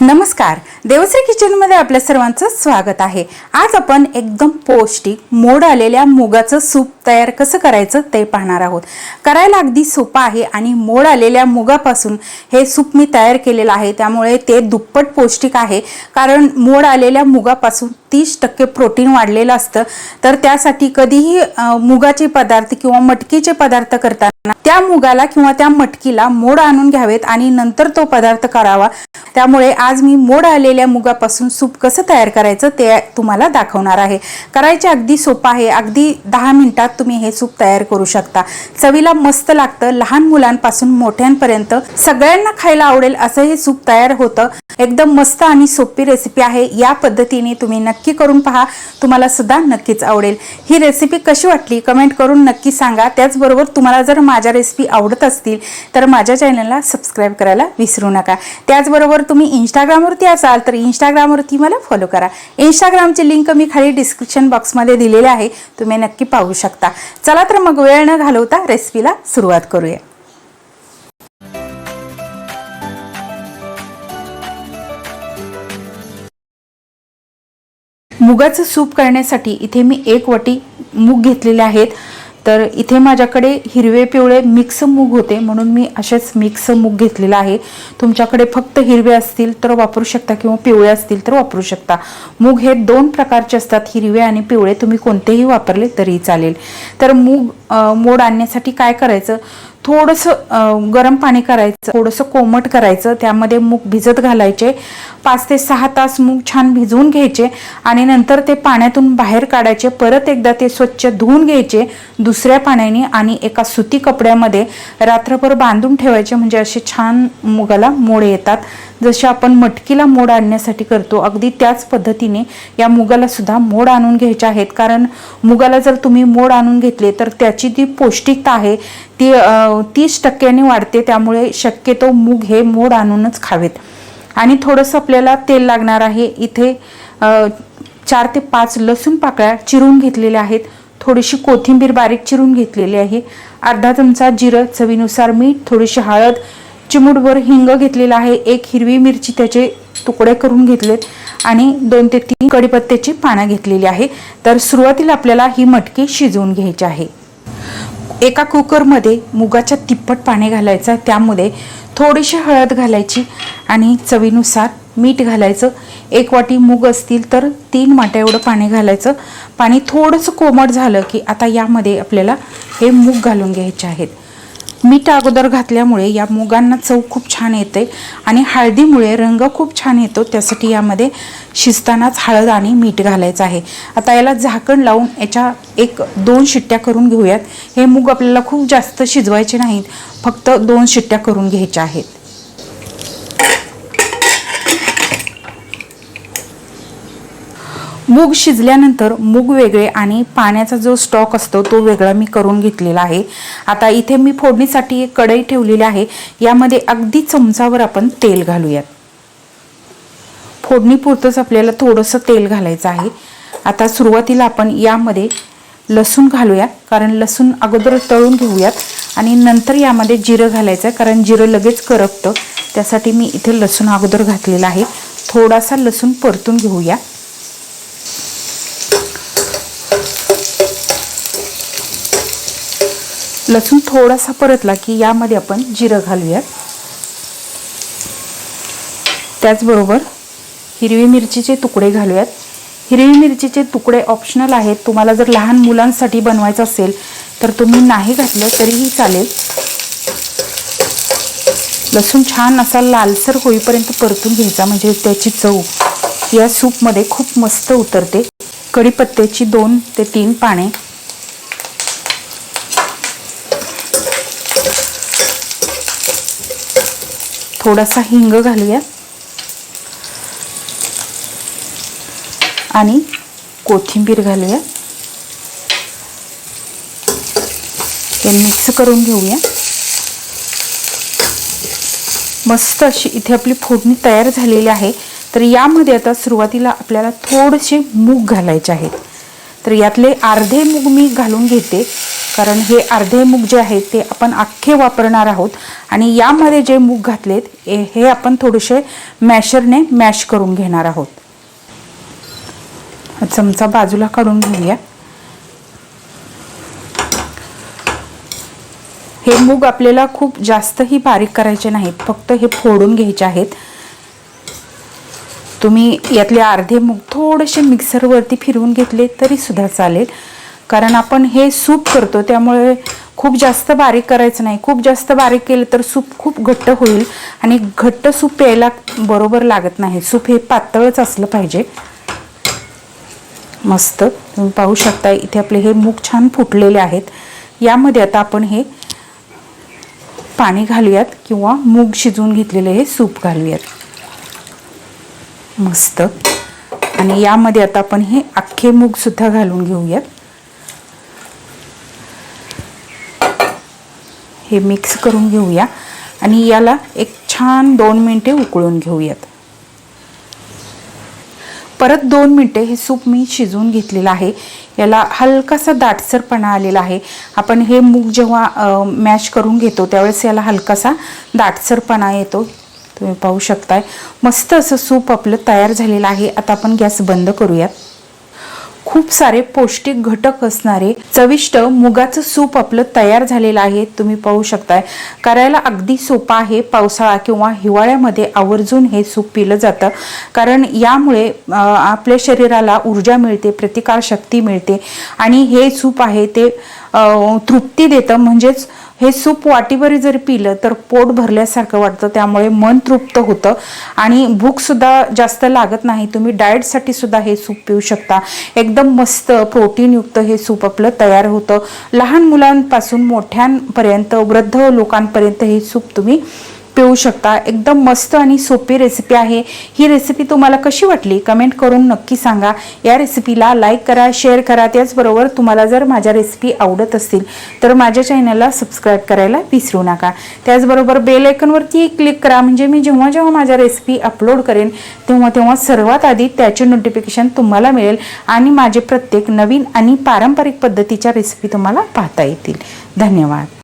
नमस्कार देवश्री किचनमध्ये आपल्या सर्वांचं स्वागत आहे. आज आपण एकदम पौष्टिक मोड आलेल्या मुगाचं सूप तयार कसं करायचं ते पाहणार आहोत. करायला अगदी सोपं आहे आणि मोड आलेल्या मुगापासून हे सूप मी तयार केलेलं आहे. त्यामुळे ते दुप्पट पौष्टिक आहे. कारण मोड आलेल्या मुगापासून तीस टक्के प्रोटीन वाढलेलं असतं. तर त्यासाठी कधीही मुगाचे पदार्थ किंवा मटकीचे पदार्थ करताना त्या मुगाला किंवा त्या मटकीला मोड आणून घ्यावेत आणि नंतर तो पदार्थ करावा. त्यामुळे आज मी मोड आलेल्या मुगापासून सूप कसं तयार करायचं ते तुम्हाला दाखवणार आहे. करायचे अगदी सोपं आहे. अगदी दहा मिनिटात तुम्ही हे सूप तयार करू शकता. चवीला मस्त लागतं. लहान मुलांपासून मोठ्यांपर्यंत सगळ्यांना खायला आवडेल असं हे सूप तयार होतं. एकदम मस्त आणि सोपी रेसिपी आहे. या पद्धतीने तुम्ही नक्की करून पहा. तुम्हाला सुद्धा नक्कीच आवडेल. ही रेसिपी कशी वाटली कमेंट करून नक्की सांगा. त्याचबरोबर तुम्हाला जर माझ्या रेसिपी आवडत असतील तर माझ्या चॅनलला सबस्क्राईब करायला विसरू नका. त्याचबरोबर तुम्ही इंस्टाग्रामवरती असाल तर इंस्टाग्रामवरती मला फॉलो करा. इंस्टाग्रामची लिंक मी खाली डिस्क्रिप्शन बॉक्समध्ये दिलेली आहे. तुम्ही नक्की पाहू शकता. चला तर मग वेळ न घालवता रेसिपीला सुरुवात करूया. मुगाचं सूप करण्यासाठी इथे मी एक वाटी मूग घेतलेले आहेत. तर इथे माझ्याकडे हिरवे पिवळे मिक्स मूग होते म्हणून मी असेच मिक्स मूग घेतलेला आहे. तुमच्याकडे फक्त हिरवे असतील तर वापरू शकता किंवा पिवळे असतील तर वापरू शकता. मूग हे दोन प्रकारचे असतात हिरवे आणि पिवळे. तुम्ही कोणतेही वापरले तरी चालेल. तर मूग मोड आणण्यासाठी काय करायचं? थोडंसं गरम पाणी करायचं थोडंसं कोमट करायचं त्यामध्ये मूग भिजत घालायचे. पाच ते सहा तास मूग छान भिजवून घ्यायचे आणि नंतर ते पाण्यातून बाहेर काढायचे. परत एकदा ते स्वच्छ धुवून घ्यायचे दुसऱ्या पाण्याने आणि एका सुती कपड्यामध्ये रात्रभर बांधून ठेवायचे. म्हणजे असे छान मुगाला मोड येतात. जसे आपण मटकीला मोड आणण्यासाठी करतो अगदी त्याच पद्धतीने या मुगाला सुद्धा मोड आणून घ्यायचे आहेत. कारण मुगाला जर तुम्ही मोड आणून घेतले तर त्याची जी पौष्टिकता आहे ती तीस टक्क्याने वाढते त्यामुळे शक्यतो मूग हे मोड आणूनच खावेत. आणि थोडंसं आपल्याला तेल लागणार आहे. इथे चार ते पाच लसूण पाकळ्या चिरून घेतलेल्या आहेत. थोडीशी कोथिंबीर बारीक चिरून घेतलेली आहे. अर्धा चमचा जिरं चवीनुसार मीठ थोडीशी हळद चिमूटभर हिंग घेतलेला आहे. एक हिरवी मिरची त्याचे तुकडे करून घेतलेत. आणि दोन ते तीन कढीपत्त्याची पानं घेतलेली आहे. तर सुरुवातीला आपल्याला ही मटकी शिजवून घ्यायची आहे. एका कुकरमध्ये मुगाच्या तिप्पट पाणी घालायचं त्यामध्ये थोडीशी हळद घालायची आणि चवीनुसार मीठ घालायचं. एक वाटी मूग असतील तर तीन वाट्या एवढं पाणी घालायचं. पाणी थोडंसं कोमट झालं की आता यामध्ये आपल्याला हे मूग घालून घ्यायचे आहेत. मीठ अगोदर घातल्यामुळे या मुगांना चव खूप छान येते आणि हळदीमुळे रंग खूप छान येतो. त्यासाठी यामध्ये शिजतानाच हळद आणि मीठ घालायचं आहे. आता याला झाकण लावून याच्या एक दोन शिट्ट्या करून घेऊयात. हे मूग आपल्याला खूप जास्त शिजवायचे नाहीत. फक्त दोन शिट्ट्या करून घ्यायच्या आहेत. मूग शिजल्यानंतर मूग वेगळे आणि पाण्याचा जो स्टॉक असतो तो वेगळा मी करून घेतलेला आहे. आता इथे मी फोडणीसाठी एक कढई ठेवलेली आहे. यामध्ये अगदी चमचावर आपण तेल घालूयात. फोडणीपुरतंच आपल्याला थोडंसं तेल घालायचं आहे. आता सुरुवातीला आपण यामध्ये लसूण घालूया कारण लसूण अगोदर तळून घेऊयात आणि नंतर यामध्ये जिरं घालायचं आहे कारण जिरं लगेच करपतं. त्यासाठी मी इथे लसूण अगोदर घातलेला आहे. थोडासा लसूण परतून घेऊया. लसूण थोडासा परतला की यामध्ये आपण जिरं घालूयात. त्याचबरोबर हिरवी मिरचीचे तुकडे घालूयात. हिरवी मिरचीचे तुकडे ऑप्शनल आहेत. तुम्हाला जर लहान मुलांसाठी बनवायचं असेल तर तुम्ही नाही घातलं तरीही चालेल. लसूण छान असा लालसर होईपर्यंत परतून घ्यायचा म्हणजे त्याची चव या सूपमध्ये खूप मस्त उतरते. कढीपत्त्याची दोन ते तीन पाने थोडासा हिंग घालूया. आणि कोथिंबीर घालूया. हे मिक्स करून घेऊया. मस्त अशी इथे आपली फोडणी तयार झालेली आहे. तर यामध्ये आता सुरुवातीला आपल्याला थोडेसे मूग घालायचे आहेत. तर यातले अर्धे मूग मी घालून घेते. कारण हे अर्धे मूग जे आहेत ते आपण अख्खे वापरणार आहोत. आणि यामध्ये जे मूग घातलेत हे आपण थोडेसे मॅशरने मॅश करून घेणार आहोत. चमचा बाजूला काढून घेऊया. हे मूग आपल्याला खूप जास्तही बारीक करायचे नाहीत फक्त हे फोडून घ्यायचे आहेत. तुम्ही यातले अर्धे मूग थोडेसे मिक्सरवरती फिरवून घेतले तरी सुद्धा चालेल. कारण आपण हे सूप करतो त्यामुळे खूप जास्त बारीक करायचं नाही. खूप जास्त बारीक केलं तर सूप खूप घट्ट होईल आणि घट्ट सूप प्यायला बरोबर लागत नाही. सूप हे पातळच असलं पाहिजे. मस्त. तुम्ही पाहू शकता इथे आपले हे मूग छान फुटलेले आहेत. यामध्ये आता आपण हे पाणी घालूयात किंवा मूग शिजवून घेतलेले हे सूप घालूयात. मस्त. आणि यामध्ये आता आपण हे अख्खे मूग सुद्धा घालून घेऊयात. हे मिक्स करून घेऊया. आणि याला एक छान दोन मिनटे उकळून घेऊयात. परत दोन मिनटे हे सूप मी शिजवून घेतलेलं आहे. याला हलकासा दाटसरपणा आलेला आहे. आपण हे मूग जेव्हा मॅश करून घेतो त्यावेळेस याला हलकासा दाटसरपणा येतो. तुम्ही पाहू शकताय. मस्त असं सूप आपलं तयार झालेलं आहे. आता आपण गॅस बंद करूयात. खूप सारे पौष्टिक घटक असणारे चविष्ट मुगाचं सूप आपलं तयार झालेलं आहे. तुम्ही पाहू शकताय. करायला अगदी सोपं आहे. पावसाळा किंवा हिवाळ्यामध्ये आवर्जून हे सूप पिलं जातं. कारण यामुळे आपल्या शरीराला ऊर्जा मिळते प्रतिकारशक्ती मिळते. आणि हे सूप आहे ते तृप्ती देतं. म्हणजेच हे सूप वाटीवर जर पिलं तर पोट भरल्यासारखं वाटतं त्यामुळे मन तृप्त होतं. आणि भूकसुद्धा जास्त लागत नाही तुम्ही डाएटसाठी सुद्धा हे सूप पिऊ शकता. एकदम मस्त प्रोटीनयुक्त हे सूप आपलं तयार होतं. लहान मुलांपासून मोठ्यांपर्यंत वृद्ध लोकांपर्यंत हे सूप तुम्ही पिऊ शकता. एकदम मस्त आणि सोपी रेसिपी आहे. ही रेसिपी तुम्हाला कशी वाटली? कमेंट करून नक्की सांगा. या रेसिपीला लाईक करा शेअर करा. त्याचबरोबर तुम्हाला जर माझ्या रेसिपी आवडत असतील तर माझ्या चॅनलला सबस्क्राईब करायला विसरू नका. त्याचबरोबर बेल आयकनवरती क्लिक करा. म्हणजे मी जेव्हा जेव्हा माझ्या रेसिपी अपलोड करेन तेव्हा तेव्हा सर्वात आधी त्याचे नोटिफिकेशन तुम्हाला मिळेल आणि माझे प्रत्येक नवीन आणि पारंपरिक पद्धतीच्या रेसिपी तुम्हाला पाहता येतील. धन्यवाद.